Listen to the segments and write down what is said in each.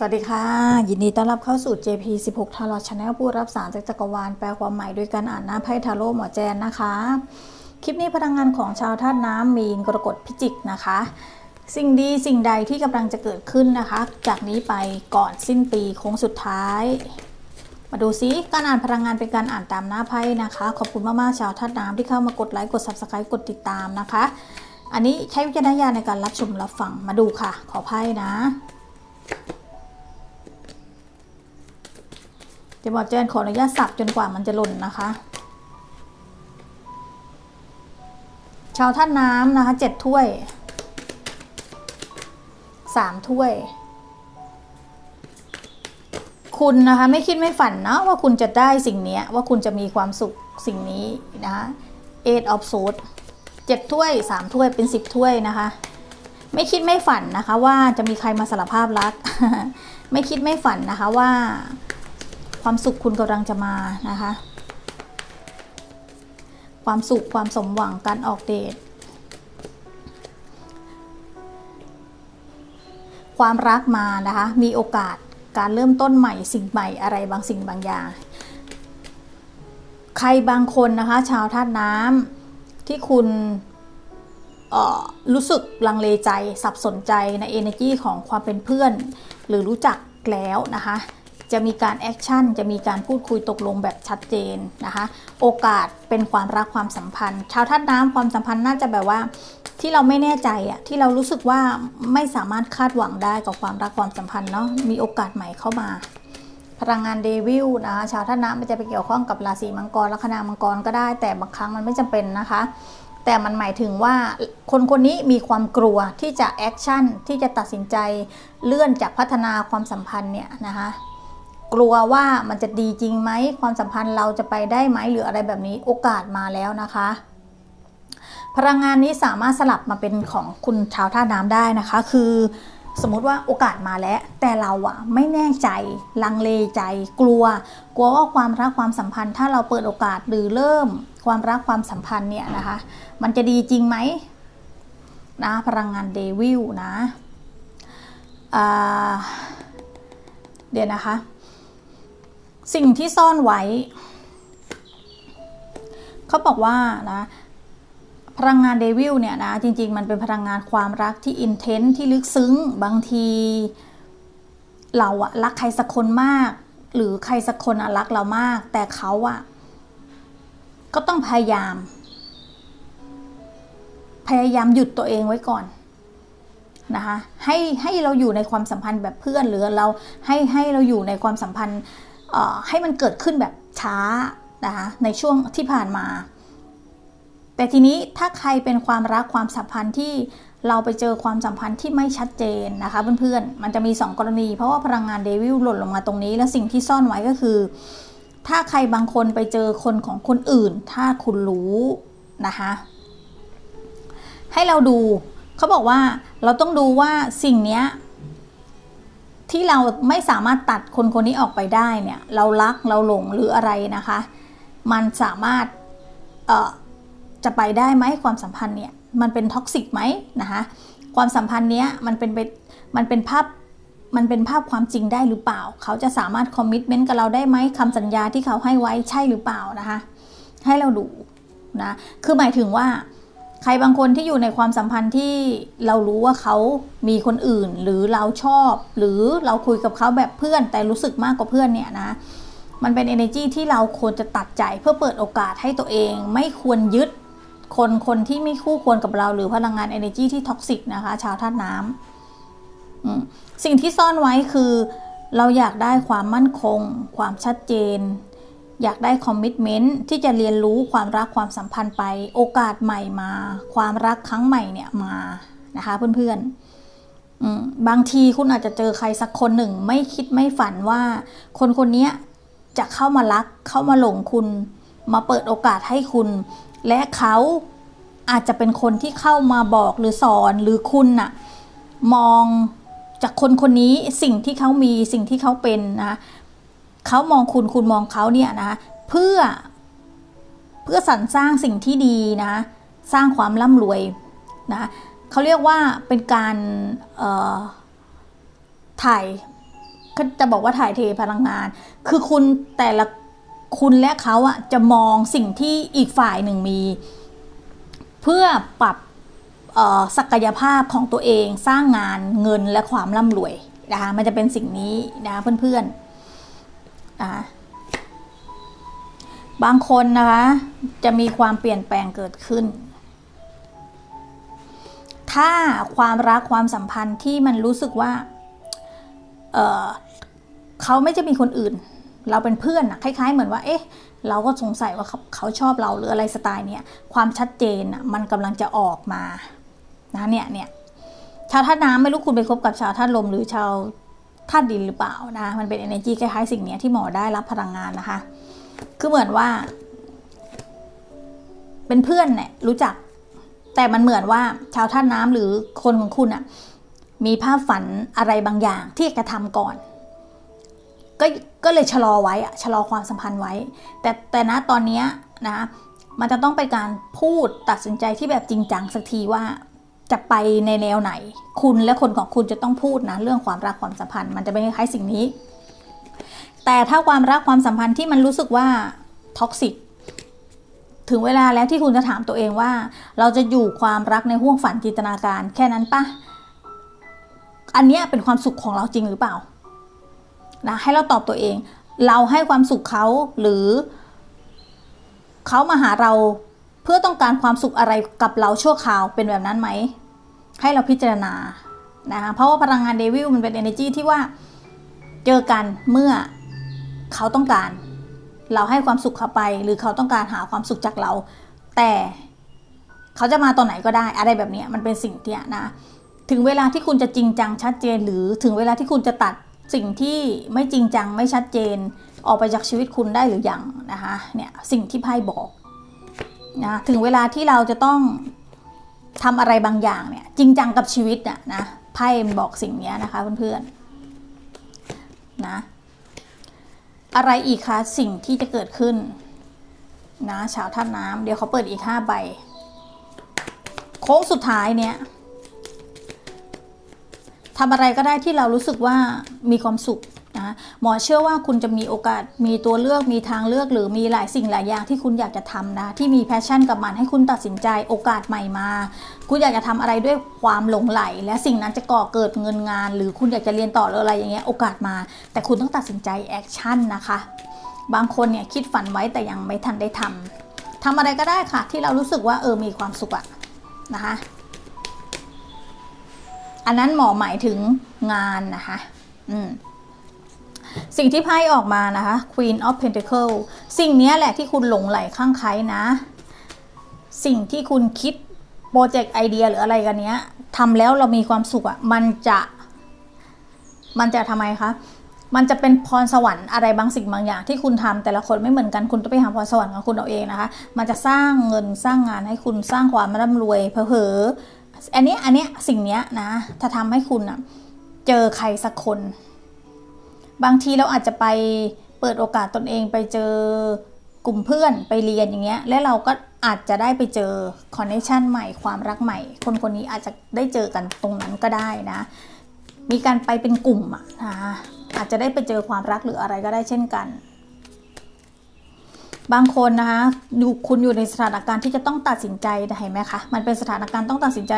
สวัสดีค่ะ ยินดีต้อนรับเข้าสู่ JP 16 t a r o t Channel ผู้รับสารจากจักรวาลแปลความหมายด้วยการอ่านหน้าไพ่ทาโร่หมอแจนนะคะ คลิปนี้พลังงานของชาวธาตุน้ำมีนกรกฎพิจิกนะคะ สิ่งดีสิ่งใดที่กำลังจะเกิดขึ้นนะคะ จากนี้ไปก่อนสิ้นปีโค้งสุดท้าย มาดูซิการอ่านพลังงานเป็นการอ่านตามหน้าไพ่นะคะ ขอบคุณมากๆชาวธาตุน้ำที่เข้ามากดไลค์กด Subscribe กดติดตามนะคะ อันนี้ใช้วิจารณญาณในการรับชมรับฟังมาดูค่ะ ขอไพ่นะ เดี๋ยวหมอแจนขออนุญาตสับจนกว่ามันจะหล่นนะคะ ชาวท่านน้ำนะคะเจ็ดถ้วยสามถ้วย คุณนะคะไม่คิดไม่ฝันนะว่าคุณจะได้สิ่งนี้ว่าคุณจะมีความสุขสิ่งนี้นะคะ eight of swords เจ็ดถ้วยสามถ้วยเป็นสิบถ้วยนะคะ ไม่คิดไม่ฝันนะคะว่าจะมีใครมาสารภาพรัก ไม่คิดไม่ฝันนะคะว่า ความสุขคุณกำลังจะมานะคะ ความสุขความสมหวังการออกเดทความรักมานะคะ มีโอกาสการเริ่มต้นใหม่สิ่งใหม่อะไรบางสิ่งบางอย่าง ใครบางคนนะคะ ชาวธาตุน้ำที่คุณรู้สึกลังเลใจสับสนใจใน energy ของความเป็นเพื่อน หรือรู้จักแล้วนะคะ จะมีการแอคชั่น จะมีการพูดคุยตกลงแบบชัดเจนนะคะ โอกาสเป็นความรักความสัมพันธ์ ชาวธาตุน้ำความสัมพันธ์น่าจะแบบว่าที่เราไม่แน่ใจอะที่เรารู้สึกว่าไม่สามารถคาดหวังได้กับความรักความสัมพันธ์เนาะมีโอกาสใหม่เข้ามา พลังงานเดวิลนะคะชาวธาตุน้ำมันจะไปเกี่ยวข้องกับราศีมังกรลัคนามังกรก็ได้ แต่บางครั้งมันไม่จำเป็นนะคะแต่มันหมายถึงว่าคนคนนี้มีความกลัวที่จะแอคชั่นที่จะตัดสินใจเลื่อนจากพัฒนาความสัมพันธ์เนี่ยนะคะ กลัวว่ามันจะดีจริงไหมความสัมพันธ์เราจะไปได้ไหมหรืออะไรแบบนี้โอกาสมาแล้วนะคะ พลังงานนี้สามารถสลับมาเป็นของคุณชาวท่าน้ำได้นะคะ คือสมมุติว่าโอกาสมาแล้ว แต่เราอะไม่แน่ใจลังเลใจ กลัว กลัวว่าความรักความสัมพันธ์ ถ้าเราเปิดโอกาสหรือเริ่มความรักความสัมพันธ์เนี่ยนะคะ มันจะดีจริงไหมนะพลังงานเดวิลนะเดี๋ยวนะคะ สิ่งที่ซ่อนไว้ เขาบอกว่านะพลังงานเดวิลเนี่ยนะจริง ๆ มันเป็นพลังงานความรักที่อินเทนส์ที่ลึกซึ้งบางที เราอะรักใครสักคนมาก หรือใครสักคนอะรักเรามาก แต่เขาอะก็ต้องพยายาม พยายามหยุดตัวเองไว้ก่อนนะคะให้ให้เราอยู่ในความสัมพันธ์แบบเพื่อนหรือเราให้ให้เราอยู่ในความสัมพันธ์ ให้มันเกิดขึ้นแบบช้านะคะในช่วงที่ผ่านมา แต่ทีนี้ถ้าใครเป็นความรักความสัมพันธ์ที่เราไปเจอความสัมพันธ์ที่ไม่ชัดเจนนะคะเพื่อนๆ มันจะมี 2 กรณี เพราะว่าพลังงานเดวิลหล่นลงมาตรงนี้ แล้วสิ่งที่ซ่อนไว้ก็คือ ถ้าใครบางคนไปเจอคนของคนอื่น ถ้าคุณรู้นะคะให้เราดูเขาบอกว่าเราต้องดูว่าสิ่งนี้ ที่เราไม่สามารถตัดคนคนนี้ออกไปได้เนี่ยเรารักเราหลงหรืออะไรนะคะ มันสามารถเอ่อจะไปได้ไหมความสัมพันธ์เนี่ยมันเป็นท็อกซิกไหมนะคะความสัมพันธ์เนี้ยมันเป็นไปมันเป็นภาพมันเป็นภาพความจริงได้หรือเปล่า เขาจะสามารถคอมมิชเมนต์กับเราได้ไหมคำสัญญาที่เขาให้ไว้ใช่หรือเปล่านะคะ ให้เราดูนะคือหมายถึงว่า ใครบางคนที่อยู่ในความสัมพันธ์ที่เรารู้ว่าเขามีคนอื่น หรือเราชอบ หรือเราคุยกับเขาแบบเพื่อน แต่รู้สึกมากกว่าเพื่อนเนี่ยนะ มันเป็น energy ที่เราควรจะตัดใจเพื่อเปิดโอกาสให้ตัวเอง ไม่ควรยึดคนคนที่ไม่คู่ควรกับเรา หรือพลังงาน energy ที่ท็อกซิกนะคะ ชาวธาตุน้ำสิ่งที่ซ่อนไว้คือ เราอยากได้ความมั่นคง ความชัดเจน อยากได้คอมมิชเมนต์ที่จะเรียนรู้ความรักความสัมพันธ์ไป โอกาสใหม่มา ความรักครั้งใหม่เนี่ยมานะคะเพื่อนๆบางทีคุณอาจจะเจอใครสักคนหนึ่ง ไม่คิดไม่ฝันว่าคนคนนี้จะเข้ามารักเข้ามาหลงคุณ มาเปิดโอกาสให้คุณ และเขาอาจจะเป็นคนที่เข้ามาบอกหรือสอนหรือคุณน่ะมองจากคนคนนี้สิ่งที่เขามีสิ่งที่เขาเป็นนะ เขามองคุณคุณมองเขาเนี่ยนะเพื่อเพื่อสรรสร้างสิ่งที่ดีนะสร้างความร่ำรวยนะเขาเรียกว่าเป็นการถ่ายจะบอกว่าถ่ายเทพลังงาน คือคุณแต่ละคุณและเขาอะจะมองสิ่งที่อีกฝ่ายหนึ่งมี เพื่อปรับศักยภาพของตัวเองสร้างงานเงินและความร่ำรวยนะคะมันจะเป็นสิ่งนี้นะคะเพื่อนๆ นะคะบางคนนะคะ จะมีความเปลี่ยนแปลงเกิดขึ้น ถ้าความรักความสัมพันธ์ที่มันรู้สึกว่าเออเขาไม่จะมีคนอื่น เราเป็นเพื่อนอะคล้ายๆ เหมือนว่า เอ๊ะ เราก็สงสัยว่าเขาเขาชอบเราหรืออะไรสไตล์เนี้ย ความชัดเจนอะมันกำลังจะออกมา นะเนี่ยเนี่ยชาวธาตุน้ำไม่รู้คุณไปคบกับชาวธาตุลมหรือชาว ธาตุดินหรือเปล่านะมันเป็น energy คล้ายๆสิ่งนี้ที่หมอได้รับพลังงานนะคะ คือเหมือนว่า เป็นเพื่อนเนี่ยรู้จัก แต่มันเหมือนว่าชาวท่าน้ำหรือคนของคุณอะมีภาพฝันอะไรบางอย่างที่จะทำก่อน ก็ก็เลยชะลอไว้อะชะลอความสัมพันธ์ไว้ แต่แต่นะตอนนี้นะมันจะต้องเป็นการพูดตัดสินใจที่แบบจริงจังสักทีว่า จะไปในแนวไหน คุณและคนของคุณจะต้องพูดนะเรื่องความรักความสัมพันธ์ มันจะเป็นคล้ายสิ่งนี้ แต่ถ้าความรักความสัมพันธ์ที่มันรู้สึกว่าท็อกซิกถึงเวลาแล้วที่คุณจะถามตัวเองว่า เราจะอยู่ความรักในห่วงฝันจินตนาการ แค่นั้นปะอันนี้เป็นความสุขของเราจริงหรือเปล่านะให้เราตอบตัวเอง เราให้ความสุขเขาหรือเขามาหาเรา พื่อต้องการความสุขอะไรกับเราชั่วคราวเป็นแบบนั้นไหม ให้เราพิจารณานะคะเพราะว่าพลังงานเดวิลมันเป็น energy ที่ว่าเจอกันเมื่อเขาต้องการ เราให้ความสุขเขาไป หรือเขาต้องการหาความสุขจากเรา แต่เขาจะมาตอนไหนก็ได้อะไรแบบนี้มันเป็นสิ่งที่นะถึงเวลาที่คุณจะจริงจังชัดเจน หรือถึงเวลาที่คุณจะตัดสิ่งที่ไม่จริงจังไม่ชัดเจน ออกไปจากชีวิตคุณได้หรือยังนะคะเนี่ยสิ่งที่ไพ่บอก นะถึงเวลาที่เราจะต้องทำอะไรบางอย่างเนี่ย จริงจังกับชีวิตอะนะไพ่บอกสิ่งนี้นะคะเพื่อนๆนะอะไรอีกคะสิ่งที่จะเกิดขึ้นนะชาวท่านน้ำเดี๋ยวเขาเปิดอีกห้าใบ โค้งสุดท้ายเนี่ยทำอะไรก็ได้ที่เรารู้สึกว่ามีความสุข นะหมอเชื่อว่าคุณจะมีโอกาสมีตัวเลือกมีทางเลือกหรือมีหลายสิ่งหลายอย่างที่คุณอยากจะทำนะที่มีแพชชั่นกับมันให้คุณตัดสินใจโอกาสใหม่มา คุณอยากจะทำอะไรด้วยความหลงไหล และสิ่งนั้นจะก่อเกิดเงินงาน หรือคุณอยากจะเรียนต่อหรืออะไรอย่างเงี้ยโอกาสมา แต่คุณต้องตัดสินใจแอคชั่นนะคะ บางคนเนี่ยคิดฝันไว้แต่ยังไม่ทันได้ทำทำอะไรก็ได้ค่ะ ที่เรารู้สึกว่าเออมีความสุขอะนะคะอันนั้นหมอหมายถึงงานนะคะ อืม สิ่งที่ไพ่ออกมานะคะ Queen of Pentacle สิ่งนี้แหละที่คุณหลงไหลข้างใครนะ สิ่งที่คุณคิดโปรเจกต์ไอเดียหรืออะไรกันเนี้ยทำแล้วเรามีความสุขอะ่ะมันจะมันจะทำไมคะมันจะเป็นพรสวรรค์อะไรบางสิ่งบางอย่างที่คุณทำแต่ละคนไม่เหมือนกันคุณต้องไปหาพรสวรรค์ของคุณเอาเองนะคะ มันจะสร้างเงินสร้างงานให้คุณสร้างความร่ำรวยเผลออันนี้อันนี้สิ่งเนี้ยนะจะทำให้คุณอะเจอใครสักคน บางทีเราอาจจะไปเปิดโอกาสตนเองไปเจอกลุ่มเพื่อนไปเรียนอย่างเงี้ย และเราก็อาจจะได้ไปเจอคอนเนคชันใหม่ความรักใหม่ คนคนนี้อาจจะได้เจอกันตรงนั้นก็ได้นะ มีการไปเป็นกลุ่มอะนะอาจจะได้ไปเจอความรักหรืออะไรก็ได้เช่นกัน บางคนนะคะอยู่คุณอยู่ในสถานการณ์ที่จะต้องตัดสินใจเห็นไหมคะ มันเป็นสถานการณ์ต้องตัดสินใจ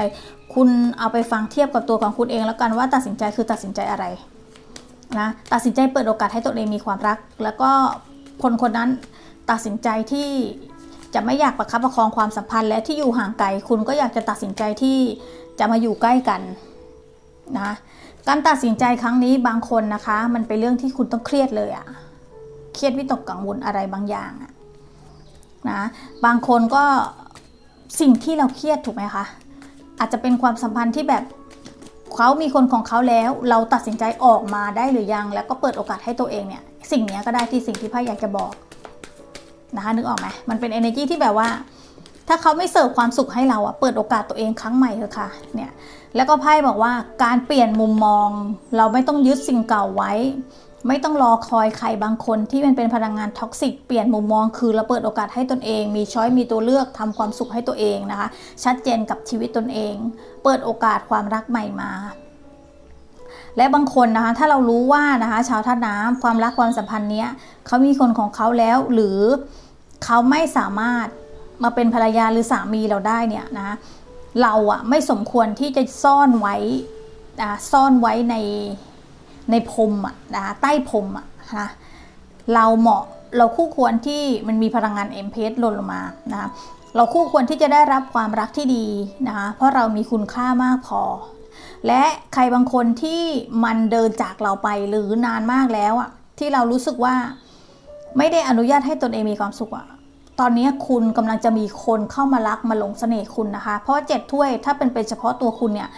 คุณเอาไปฟังเทียบกับตัวของคุณเองแล้วกันว่าตัดสินใจคือตัดสินใจอะไร นะตัดสินใจเปิดโอกาสให้ตัวเองมีความรัก แล้วก็คนคนนั้นตัดสินใจที่จะไม่อยากประคับประคองความสัมพันธ์ และที่อยู่ห่างไกลคุณก็อยากจะตัดสินใจที่จะมาอยู่ใกล้กันนะการตัดสินใจครั้งนี้บางคนนะคะ มันเป็นเรื่องที่คุณต้องเครียดเลยอะเครียดวิตกกังวลอะไรบางอย่างอะนะบางคนก็สิ่งที่เราเครียดถูกไหมคะอาจจะเป็นความสัมพันธ์ที่แบบ เขามีคนของเขาแล้ว เราตัดสินใจออกมาได้หรือยัง แล้วก็เปิดโอกาสให้ตัวเองเนี่ย สิ่งนี้ก็ได้ที่สิ่งที่ไพ่อยากจะบอกนะคะนึกออกไหมมันเป็น energy ที่แบบว่า ถ้าเขาไม่เสิร์ฟความสุขให้เราอะเปิดโอกาสตัวเองครั้งใหม่เถอะค่ะเนี่ยแล้วก็ไพ่บอกว่าการเปลี่ยนมุมมอง เราไม่ต้องยึดสิ่งเก่าไว้ ไม่ต้องรอคอยใครบางคนที่มันเป็นพลังงานท็อกซิกเปลี่ยนมุมมองคือเราเปิดโอกาสให้ตนเอง มีช้อยมีตัวเลือกทำความสุขให้ตัวเองนะคะ ชัดเจนกับชีวิตตนเอง เปิดโอกาสความรักใหม่มาและบางคนนะคะถ้าเรารู้ว่านะคะชาวธาตุน้ำความรักความสัมพันธ์เนี้ยเขามีคนของเขาแล้วหรือเขาไม่สามารถมาเป็นภรรยาหรือสามีเราได้เนี่ยนะเราอะไม่สมควรที่จะซ่อนไว้ซ่อนไว้ใน ในพรมอะนะคะใต้พรมอะนะเราเหมาะเราคู่ควรที่มันมีพลังงานเอ็มเพสหล่นลงมานะคะเราคู่ควรที่จะได้รับความรักที่ดีนะคะเพราะเรามีคุณค่ามากพอ และใครบางคนที่มันเดินจากเราไปหรือนานมากแล้วอะที่เรารู้สึกว่าไม่ได้อนุญาตให้ตนเองมีความสุขอะตอนนี้คุณกำลังจะมีคนเข้ามารักมาหลงเสน่ห์คุณนะคะ เพราะเจ็ดถ้วยถ้าเป็นเป็นเฉพาะตัวคุณเนี่ย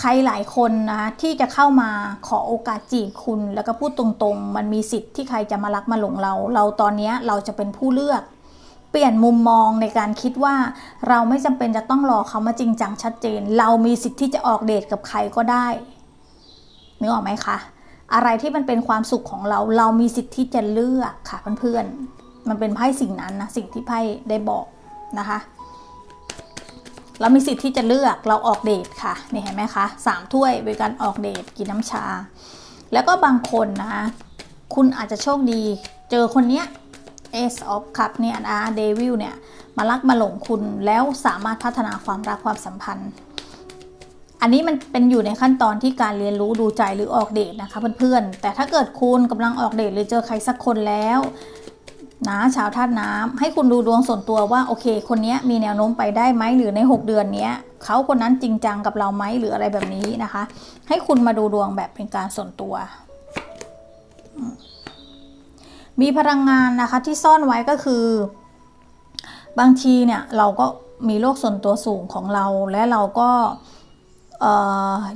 ใครหลายคนนะคะที่จะเข้ามาขอโอกาสจีบคุณ แล้วก็พูดตรงๆ มันมีสิทธิ์ที่ใครจะมารักมาหลงเรา เราตอนนี้เราจะเป็นผู้เลือก เปลี่ยนมุมมองในการคิดว่าเราไม่จำเป็นจะต้องรอเขามาจริงจังชัดเจน เรามีสิทธิ์ที่จะออกเดทกับใครก็ได้นึกออกไหมคะอะไรที่มันเป็นความสุขของเรา เรามีสิทธิ์ที่จะเลือกค่ะเพื่อนๆมันเป็นไพ่สิ่งนั้นนะสิ่งที่ไพ่ได้บอกนะคะ เรามีสิทธิ์ที่จะเลือกเราออกเดทค่ะนี่เห็นไหมคะสามถ้วยเป็นการออกเดทกินน้ำชา แล้วก็บางคนนะคะคุณอาจจะโชคดีเจอคนเนี้ย Ace of Cup เนี่ยนะเดวิลเนี่ยมารักมาหลงคุณแล้วสามารถพัฒนาความรักความสัมพันธ์ อันนี้มันเป็นอยู่ในขั้นตอนที่การเรียนรู้ดูใจหรือออกเดทนะคะเพื่อนๆแต่ถ้าเกิดคุณกำลังออกเดทหรือเจอใครสักคนแล้ว นะชาวธาตุน้ำให้คุณดูดวงส่วนตัวว่าโอเค คนนี้มีแนวโน้มไปได้ไหมหรือใน 6 เดือนนี้เขาคนนั้นจริงจังกับเราไหมหรืออะไรแบบนี้นะคะ ให้คุณมาดูดวงแบบเป็นการส่วนตัว มีพลังงานนะคะที่ซ่อนไว้ก็คือ บางทีเนี่ยเราก็มีโลกส่วนตัวสูงของเราและเราก็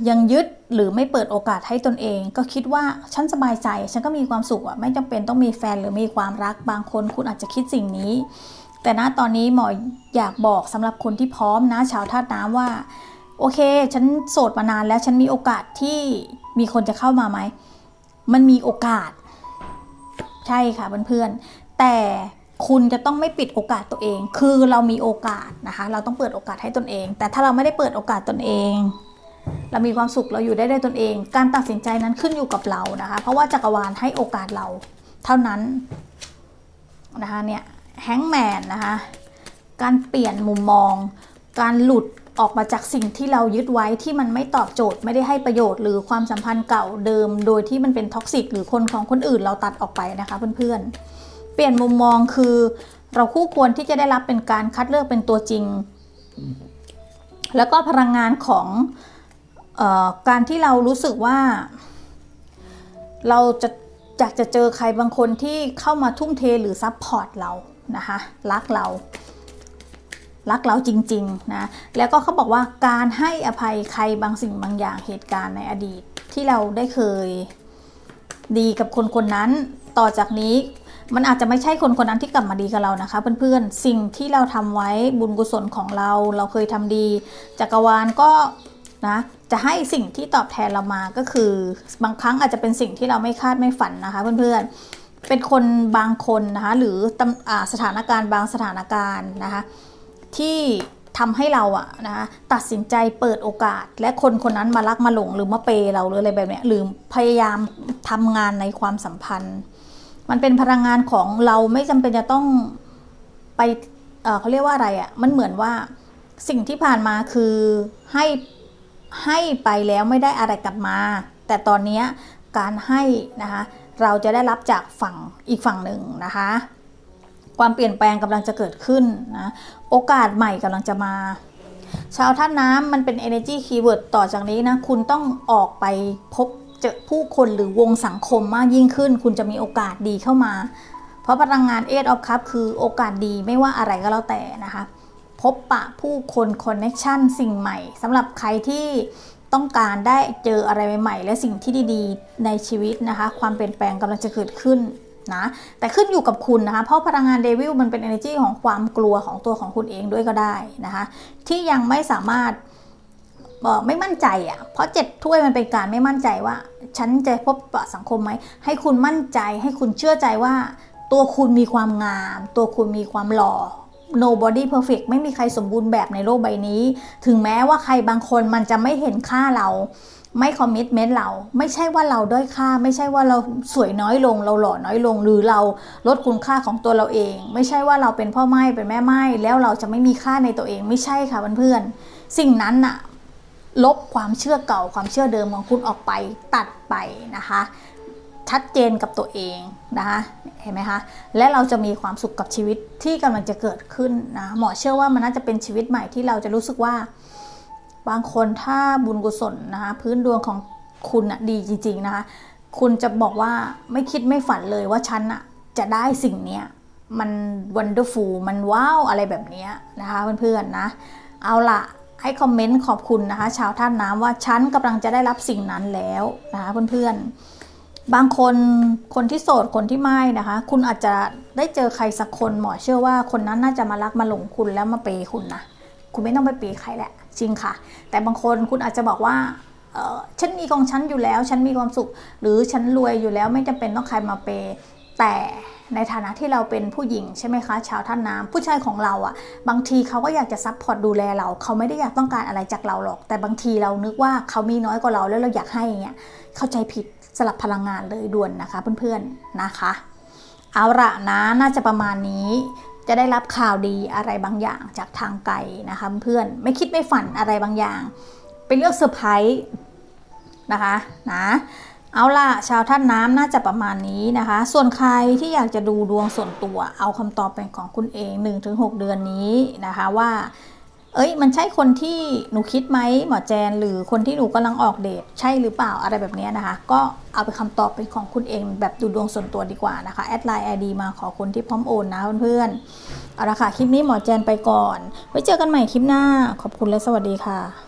ยังยึดหรือไม่เปิดโอกาสให้ตนเอง ก็คิดว่าฉันสบายใจ ฉันก็มีความสุขอะไม่จำเป็นต้องมีแฟนหรือมีความรักบางคนคุณอาจจะคิดสิ่งนี้ แต่ณตอนนี้หมออยากบอกสำหรับคนที่พร้อมนะชาวธาตุน้ำว่า โอเค ฉันโสดมานานแล้วฉันมีโอกาสที่มีคนจะเข้ามาไหมมันมีโอกาส ใช่ค่ะเพื่อนๆแต่คุณจะต้องไม่ปิดโอกาสตัวเอง คือเรามีโอกาสนะคะ เราต้องเปิดโอกาสให้ตนเอง แต่ถ้าเราไม่ได้เปิดโอกาสตนเอง เรามีความสุขเราอยู่ได้ด้วยตนเอง การตัดสินใจนั้นขึ้นอยู่กับเรานะคะ เพราะว่าจักรวาลให้โอกาสเราเท่านั้นนะคะเนี่ยแฮงแมนนะคะ การเปลี่ยนมุมมอง การหลุดออกมาจากสิ่งที่เรายึดไว้ที่มันไม่ตอบโจทย์ไม่ได้ให้ประโยชน์ หรือความสัมพันธ์เก่าเดิม โดยที่มันเป็นท็อกซิกหรือคนของคนอื่นเราตัดออกไปนะคะเพื่อนๆ เปลี่ยนมุมมองคือเราคู่ควรที่จะได้รับเป็นการคัดเลือกเป็นตัวจริง แล้วก็พลังงานของ การที่เรารู้สึกว่า เราจะอยากจะเจอใครบางคนที่เข้ามาทุ่มเทหรือซัพพอร์ตเรานะคะรักเรารักเราจริงๆนะแล้วก็เขาบอกว่าการให้อภัยใครบางสิ่งบางอย่างเหตุการณ์ในอดีต ที่เราได้เคยดีกับคนคนนั้น ต่อจากนี้มันอาจจะไม่ใช่คนคนนั้นที่กลับมาดีกับเรานะคะ เพื่อนๆสิ่งที่เราทำไว้บุญกุศลของเรา เราเคยทำดีจักรวาลก็นะ จะให้สิ่งที่ตอบแทนเรามาก็คือบางครั้งอาจจะเป็นสิ่งที่เราไม่คาดไม่ฝันนะคะเพื่อนๆ เป็นคนบางคนนะคะหรือสถานการณ์บางสถานการณ์นะคะที่ทำให้เราอะนะคะตัดสินใจเปิดโอกาส และคนคนนั้นมารักมาหลงหรือมาเปเราหรืออะไรแบบนี้หรือพยายามทำงานในความสัมพันธ์ มันเป็นพลังงานของเราไม่จำเป็นจะต้องไปเเขาเรียกว่าอะไรอะมันเหมือนว่าสิ่งที่ผ่านมาคือให้ ให้ไปแล้วไม่ได้อะไรกลับมา แต่ตอนนี้การให้นะคะเราจะได้รับจากฝั่งอีกฝั่งหนึ่งนะคะ ความเปลี่ยนแปลงกำลังจะเกิดขึ้นนะโอกาสใหม่กำลังจะมา ชาวท่าน้ำมันเป็น energy keyword ต่อจากนี้นะคุณต้องออกไปพบเจอผู้คนหรือวงสังคมมากยิ่งขึ้น คุณจะมีโอกาสดีเข้ามา เพราะพลังงาน eight of cup คือโอกาสดีไม่ว่าอะไรก็แล้วแต่นะคะ บปะผู้คนคอนเน็ชันสิ่งใหม่สำหรับใครที่ต้องการได้เจออะไรใหม่ๆ และสิ่งที่ดีๆ ในชีวิตนะคะ ความเปลี่ยนแปลงกำลังจะเกิดขึ้นนะแต่ขึ้นอยู่กับคุณนะคะ เพราะพลังงานเดวิลมันเป็น energy ของความกลัวของตัวของคุณเองด้วยก็ได้นะคะ ที่ยังไม่สามารถบอกไม่มั่นใจอะ่ะ เพราะเจ็ดถ้วยมันเป็นการไม่มั่นใจว่า ฉันจะพบปะสังคมไหม ให้คุณมั่นใจ ให้คุณเชื่อใจว่า ตัวคุณมีความงาม ตัวคุณมีความหล่อ nobody perfect ไม่มีใครสมบูรณ์แบบในโลกใบนี้ ถึงแม้ว่าใครบางคนมันจะไม่เห็นค่าเรา ไม่คอมมิตเมนต์เรา ไม่ใช่ว่าเราด้อยค่า ไม่ใช่ว่าเราสวยน้อยลง เราหล่อน้อยลง หรือเราลดคุณค่าของตัวเราเอง ไม่ใช่ว่าเราเป็นพ่อไม้เป็นแม่ไม้แล้วเราจะไม่มีค่าในตัวเอง ไม่ใช่ค่ะเพื่อนๆ สิ่งนั้นน่ะลบความเชื่อเก่าความเชื่อเดิมของคุณออกไปตัดไปนะคะ ชัดเจนกับตัวเองนะคะเห็นไหมคะและเราจะมีความสุขกับชีวิตที่กำลังจะเกิดขึ้นนะหมอเชื่อว่ามันน่าจะเป็นชีวิตใหม่ที่เราจะรู้สึกว่า บางคนถ้าบุญกุศลนะคะพื้นดวงของคุณอะดีจริงๆนะคะคุณจะบอกว่าไม่คิดไม่ฝันเลยว่าฉันอะจะได้สิ่งเนี้ยมันวันเดอร์ฟูลมันว้าวอะไรแบบนี้นะคะเพื่อนๆนะเอาล่ะให้คอมเมนต์ขอบคุณนะคะ ชาวท่านน้ำว่าฉันกำลังจะได้รับสิ่งนั้นแล้วนะคะเพื่อนๆ บางคนคนที่โสดคนที่ไม่นะคะ คุณอาจจะได้เจอใครสักคนหมอเชื่อว่าคนนั้นน่าจะมารักมาหลงคุณแล้วมาเปย์คุณนะคุณไม่ต้องไปเปย์ใครแหละจริงค่ะ แต่บางคนคุณอาจจะบอกว่าเออฉันมีของฉันอยู่แล้ว ฉันมีความสุข หรือฉันรวยอยู่แล้วไม่จำเป็นต้องใครมาเปย์แต่ในฐานะที่เราเป็นผู้หญิงใช่ไหมคะ ชาวท่านน้ำผู้ชายของเราอะ่ะ บางทีเขาก็อยากจะซัพพอร์ตดูแลเรา เขาไม่ได้อยากต้องการอะไรจากเราหรอก แต่บางทีเรานึกว่าเขามีน้อยกว่าเราแล้วเราอยากให้เงี้ยเข้าใจผิด สลับพลังงานเลยด่วนนะคะเพื่อนๆนะคะ เอาละนะน่าจะประมาณนี้จะได้รับข่าวดีอะไรบางอย่างจากทางไกลนะคะเพื่อนไม่คิดไม่ฝันอะไรบางอย่าง เป็นเรื่องเซอร์ไพรส์นะคะนะเอาล่ะชาวท่านน้ำน่าจะประมาณนี้นะคะ ส่วนใครที่อยากจะดูดวงส่วนตัว เอาคำตอบเป็นของคุณเอง 1-6 เดือนนี้นะคะว่า เอ้ย มันใช่คนที่หนูคิดไหมหมอแจน หรือคนที่หนูกำลังออกเดทใช่หรือเปล่าอะไรแบบนี้นะคะ ก็เอาไปคำตอบเป็นของคุณเองแบบดูดวงส่วนตัวดีกว่านะคะแอดไลน์ไอดีมาขอคนที่พร้อมโอนนะเพื่อนๆเอาละค่ะ คลิปนี้หมอแจนไปก่อน ไว้เจอกันใหม่คลิปหน้า ขอบคุณและสวัสดีค่ะ